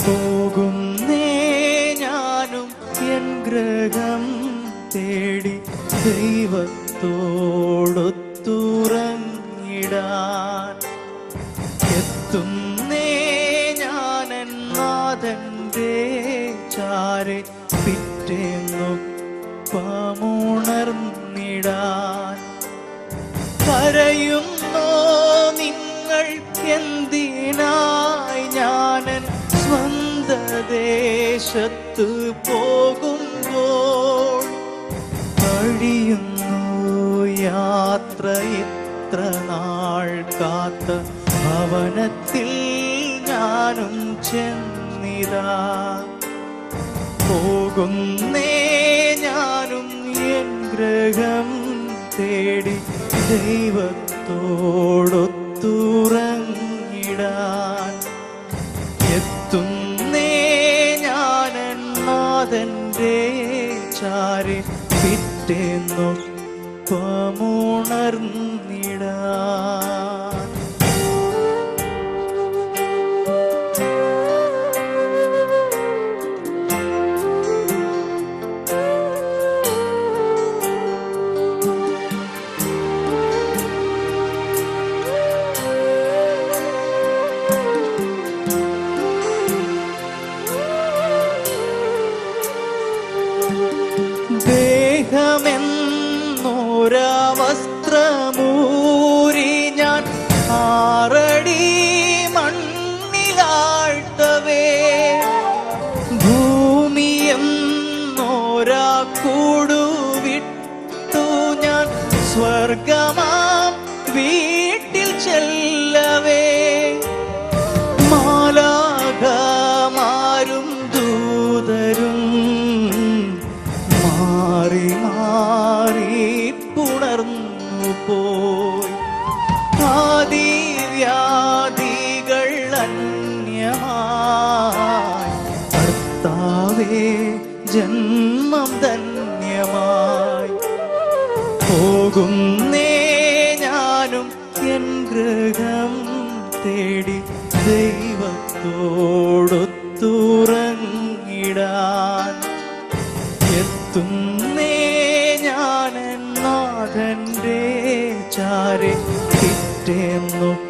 പോകുന്നേ ഞാനും എൻ ഗ്രഹം തേടി ദൈവത്തോടൊത്തുറങ്ങിടാൻ. എത്തുന്നേ ഞാൻ നാഥന്റെ ചാരെ പിറ്റേന്നൊപ്പമുണർന്നിടാൻ കരയുന്നോ നിങ്ങൾ എന്തിനായി ദേശത്ത് പോകുമ്പോൾ കഴിയുന്നു യാത്ര ഇത്ര നാൾ കാത്ത ഭവനത്തിൽ ഞാനും ചെന്നിതാ. പോകുന്നേ ഞാനും എൻ ഗ്രഹം തേടി ദൈവത്തോടൊത്തുറങ്ങിടാൻ ചാരി പിറ്റേന്നൊപ്പമുണർന്നിടാൻ സ്വർഗമാം വീട്ടിൽ ചെല്ലവേ. മാലാകമാരും ദൂതരും മാറി മാറി പുണർന്നു പോയി ആദിവ്യാധികൾ അന്യമായി. കർത്താവേ ജന്മം ധന്യമായി. പോകുന്നേ ഞാനും എൻ ഗൃഹം തേടി ദൈവത്തോടൊത്തുറങ്ങിടാൻ. എത്തുന്നേ ഞാൻ നാഥന്റെ ചാരി പിറ്റേന്നൊപ്പമുണർന്നിടാൻ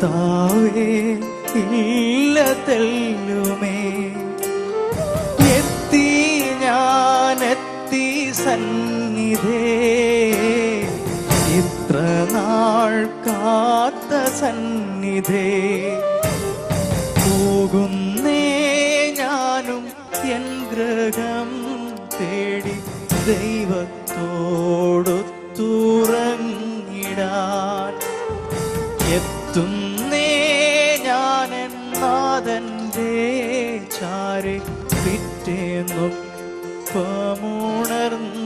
കർത്താവേ ഇല്ല തെല്ലുമേ. എത്തി ഞാനെത്തി എത്തി സന്നിധേ. ഇത്ര നാൾ കാത്ത സന്നിധേ. പോകുന്നേ ഞാനും എൻ ഗ്രഹം തേടി ദൈവത്തോടൊത്തുറങ്ങിടാൻ. എത്തുന്നേ ഞാൻ നാഥന്റെ ചാരി പിറ്റേന്നൊപ്പമുണർന്നിടാൻ